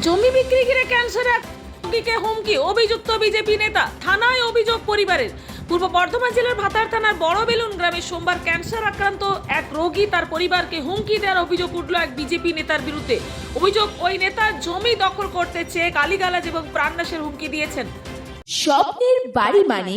জমি বিক্রি ঘিরে ক্যান্সারে রোগীকে হুমকি। অভিযুক্ত বিজেপি নেতা, থানায় অভিযোগ পরিবারের। পূর্ব বর্ধমান জেলার ভাতার থানার বড় বেলুন গ্রামে সোমবার ক্যান্সার আক্রান্ত এক রোগী তার পরিবারকে হুমকি দেওয়ার অভিযোগ উঠল এক বিজেপি নেতার বিরুদ্ধে। অভিযোগ ওই নেতা জমি দখল করতে চেয়ে গালিগালাজ এবং প্রাণনাশের হুমকি দিয়েছেন। স্বপ্নের বাড়ি মানে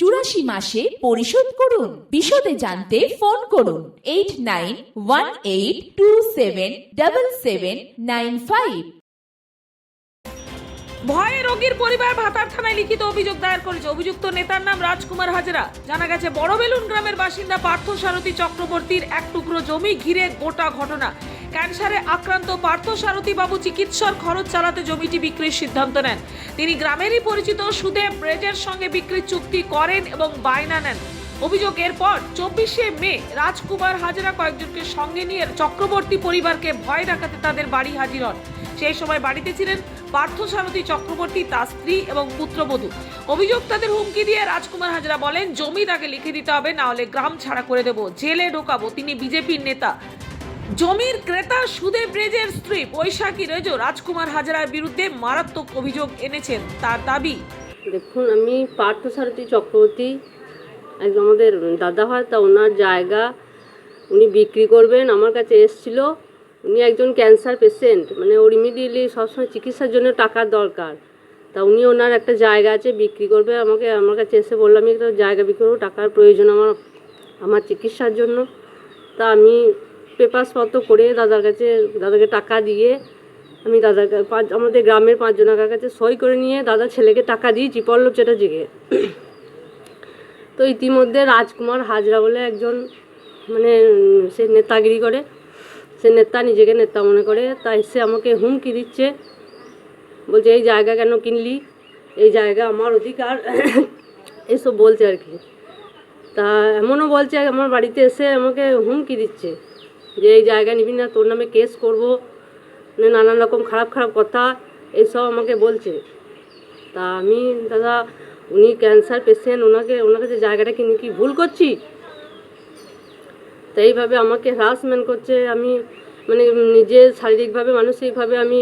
চুরাশি মাসে পরিশোধ করুন। বিশদে জানতে ফোন করুন। Eight nine one eight two seven double seven nine five. ভয়ে রোগীর পরিবার ভাতার থানায় লিখিত অভিযোগ দায়ের করেছে। অভিযুক্ত নেতার নাম রাজকুমার হাজরা। জানা গেছে বড় বেলুন গ্রামের বাসিন্দা পার্থ সারথী চক্রবর্তীর এক টুকরো জমি ঘিরে গোটা ঘটনা। ক্যান্সারে আক্রান্ত পার্থ সারথী বাবু চিকিৎসার খরচ চালাতে জমিটি বিক্রির সিদ্ধান্ত নেন। তিনি গ্রামেরই পরিচিত সুদেব ব্রেজের সঙ্গে বিক্রির চুক্তি করেন এবং বায়না নেন। অভিযোগ এরপর চব্বিশে মে রাজকুমার হাজরা কয়েকজনকে সঙ্গে নিয়ে চক্রবর্তী পরিবারকে ভয় দেখাতে তাদের বাড়ি হাজির হন। সেই সময় বাড়িতে ছিলেন পার্থ সারথী চক্রবর্তী, তার স্ত্রী এবং পুত্রবধূ অভিযোগ তাদের হুমকি দিয়ে রাজকুমার হাজরা বলেন, জমি তাকে লিখে দিতে হবে, না হলে গ্রাম ছাড়া করে দেব, জেলে ঢোকাবো। তিনি বিজেপির নেতা। জমির ক্রেতা সুদেব রেজের স্ত্রী বৈশাখী রেজো রাজকুমার হাজারার বিরুদ্ধে মারাত্মক অভিযোগ এনেছেন তার দাবি। দেখুন, আমি পার্থসারথী চক্রবর্তী, একজন আমাদের দাদা হয়, তা ওনার জায়গা উনি বিক্রি করবেন, আমার কাছে এসছিল। উনি একজন ক্যান্সার পেশেন্ট মানে ওর ইমিডিয়েটলি সবসময় চিকিৎসার জন্য টাকার দরকার। তা উনি ওনার একটা জায়গা আছে, বিক্রি করবে, আমাকে, আমার কাছে এসে বললাম আমি একটা জায়গা বিক্রি করব, টাকার প্রয়োজন আমার আমার চিকিৎসার জন্য। তা আমি পেপারসপত্র করে দাদার কাছে, দাদাকে টাকা দিয়ে আমি দাদার পাঁচ, আমাদের গ্রামের পাঁচজনের কাছে সই করে নিয়ে দাদা ছেলেকে টাকা দিয়েছি পল্লব চ্যাটার্জিকে। তো ইতিমধ্যে রাজকুমার হাজরা বলে একজন মানে সে নেতাগিরি করে। সে নেতা নিজেকে নেতা মনে করে। তাই সে আমাকে হুমকি দিচ্ছে। বলছে, এই জায়গা কেন কিনলি? এই জায়গা আমার অধিকার। এসব বলছে আর কি। তা এমনও বলছে, আমার বাড়িতে এসে আমাকে হুমকি দিচ্ছে। যে এই জায়গা নিবি না তোর নামে কেস করব মানে নানান রকম খারাপ খারাপ কথা এইসব আমাকে বলছে। তা আমি দাদা উনি ক্যান্সার পেশেন্ট ওনাকে ওনার কাছে জায়গাটা কিনে কি ভুল করছি? তো এইভাবে আমাকে হ্রাসমেন্ট করছে আমি মানে নিজে শারীরিকভাবে মানসিকভাবে আমি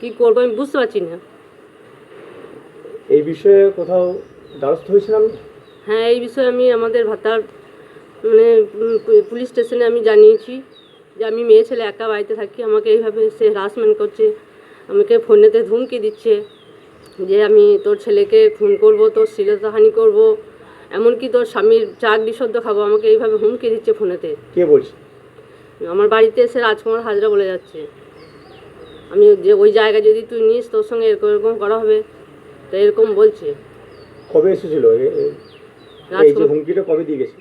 কি করব আমি বুঝতে পারছি না। এই বিষয়ে কোথাও দ্বারস্থ হয়েছিলাম হ্যাঁ এই বিষয়ে আমি আমাদের ভাতার মানে পুলিশ স্টেশনে আমি জানিয়েছি যে আমি মেয়ে ছেলে একা বাড়িতে থাকি আমাকে এইভাবে সে হ্রাসমেন্ট করছে আমাকে ফোনেতে ধুমকি দিচ্ছে যে আমি তোর ছেলেকে খুন করব তোর শ্লীলতাহানি করব এমনকি তোর স্বামীর চাক বিশুদ্ধ খাব আমাকে এইভাবে হুমকি দিচ্ছে ফোনেতে। কে বলছে? আমার বাড়িতে এসে রাজকুমার হাজরা বলে যাচ্ছে। আমি যে ওই জায়গা যদি তুই নিস তোর সঙ্গে এরকম এরকম করা হবে তো এরকম বলছে। কবে এসেছিল? এই যে হুমকিটা কবে দিয়ে গেছে?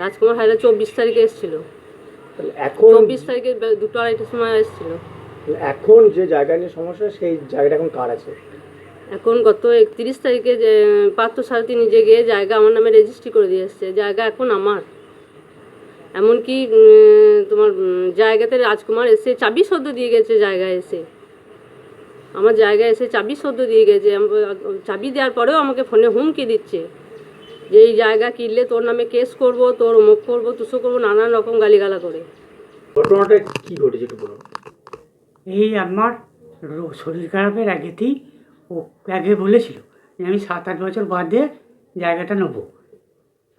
রাজকুমার হাজরা চব্বিশ তারিখে এসেছিল। এখন চব্বিশ তারিখে দুটো আড়াইটার সময় এসেছিল। এখন যে জায়গা নিয়ে সমস্যা সেই জায়গাটা এখন কার আছে? এখন গত একত্রিশ তারিখে যে পার্থ সারথী নিজে গিয়ে জায়গা আমার নামে রেজিস্ট্রি করে দিয়ে এসছে। জায়গা এখন আমার। এমনকি তোমার জায়গাতে রাজকুমার এসে চাবি সদ্য দিয়ে গেছে জায়গায় এসে। আমার জায়গায় এসে চাবি সদ্য দিয়ে গেছে। চাবি দেওয়ার পরেও আমাকে ফোনে হুমকি দিচ্ছে। যে এই জায়গা কিনলে তোর নামে কেস করব তোর অমুক করব তুসো করব নানান রকম গালিগালা করে। ঘটনাটা কি ঘটেছে একটু বলুন এই আমার রো- শরীর খারাপের আগেতেই ও আগে বলেছিল যে আমি সাত আট বছর বাদে জায়গাটা নেব।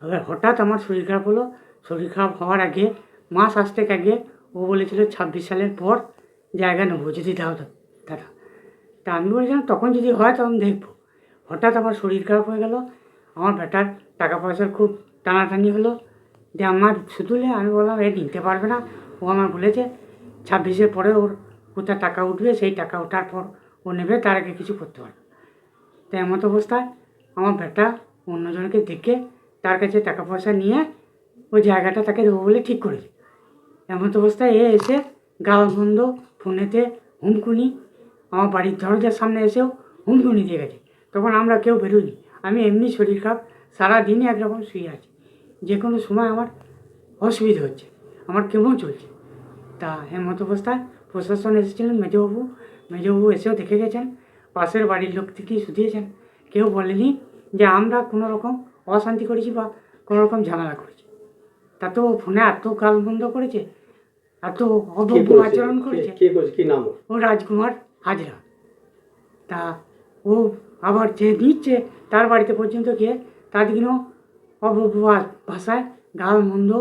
এবার হঠাৎ আমার শরীর খারাপ হলো। শরীর খারাপ হওয়ার আগে মাস আসতে আগে ও বলেছিল ছাব্বিশ সালের পর জায়গা নেব যদি দাও দা- দাদা তা আমি বলেছিলাম তখন যদি হয় তখন দেখব। হঠাৎ আমার শরীর খারাপ হয়ে গেল। আমার বেটার টাকা পয়সার খুব টানাটানি হলো। যে আমার শুধুলে আমি বললাম, এ নিতে পারবে না। ও আমার বলেছে, ছাব্বিশের পরে ওর কোথায় টাকা উঠবে, সেই টাকা ওঠার পর ও নেবে, তার আগে কিছু করতে পারবে না। তো এমত অবস্থায় আমার বেটা অন্যজনকে দেখে তার কাছে টাকা পয়সা নিয়ে ওই জায়গাটা তাকে দেবো বলে ঠিক করেছে। এমত অবস্থায় এ এসে গাল বন্ধ ফোনেতে হুমকুনি, আমার বাড়ির দরজার সামনে এসেও হুমকুনি দিয়ে গেছে। তখন আমরা কেউ বেরোইনি। আমি এমনি শরীর খারাপ সারাদিনই একরকম শুয়ে আছি। যে কোনো সময় আমার অসুবিধা হচ্ছে আমার কেমন চলছে। তা এমত অবস্থায় প্রশাসন এসেছিলেন মেজবাবু মেজবাবু এসেও দেখে গেছেন পাশের বাড়ির লোক থেকেই শুধিয়েছেন। কেউ বলেনি যে আমরা কোনো রকম অশান্তি করেছি বা কোনো রকম ঝামেলা করেছি। তা তো ফোনে এত গাল বন্ধ করেছে এত অভব্য আচরণ করেছে। ও রাজকুমার হাজরা। তা ও আবার যে নিচ্ছে তার বাড়িতে পর্যন্ত গিয়ে তার দিনও অভব্য ভাষায় গাল মন্দ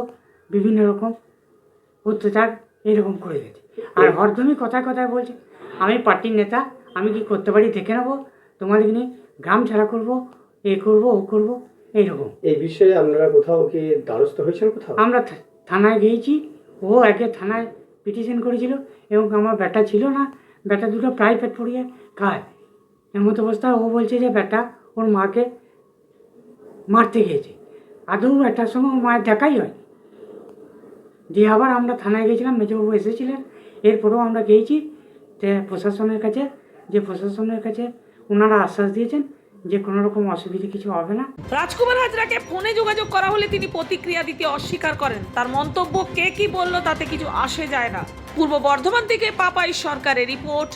বিভিন্ন রকম অত্যাচার এরকম করে গেছে আর হরদমই কথায় কথায় বলছে আমি পার্টির নেতা আমি কি করতে পারি দেখে নেব? তোমাদের নিয়ে গ্রাম ছাড়া করব এ করব ও করব এইরকম। এই বিষয়ে আপনারা কোথাও কি দ্বারস্থ হয়েছেন কোথাও? আমরা থানায় গিয়েছি। ও আগে থানায় পিটিশন করেছিল এবং আমার ব্যাটা ছিল না। ব্যাটা দুটো প্রাইভেট পড়িয়ে খায়। এমত অবস্থায় ও বলছে যে ব্যাটা ওর মাকে মারতে গিয়েছে। আদৌ ব্যাটার সঙ্গে ওর মায়ের দেখাই হয় দিয়ে আবার আমরা থানায় গিয়েছিলাম, মেজবাবু এসেছিলেন। এরপরেও আমরা গিয়েছি যে প্রশাসনের কাছে, যে প্রশাসনের কাছে ওনারা আশ্বাস দিয়েছেন যে, কোনো রকম অসুবিধা কিছু হবে না। রাজকুমার হাজরাকে ফোনে যোগাযোগ করা হলে তিনি প্রতিক্রিয়া দিতে অস্বীকার করেন। তার মন্তব্য কে কি বলল তাতে কিছু আসে যায় না। পূর্ব বর্ধমান থেকে পাপাই সরকারের রিপোর্ট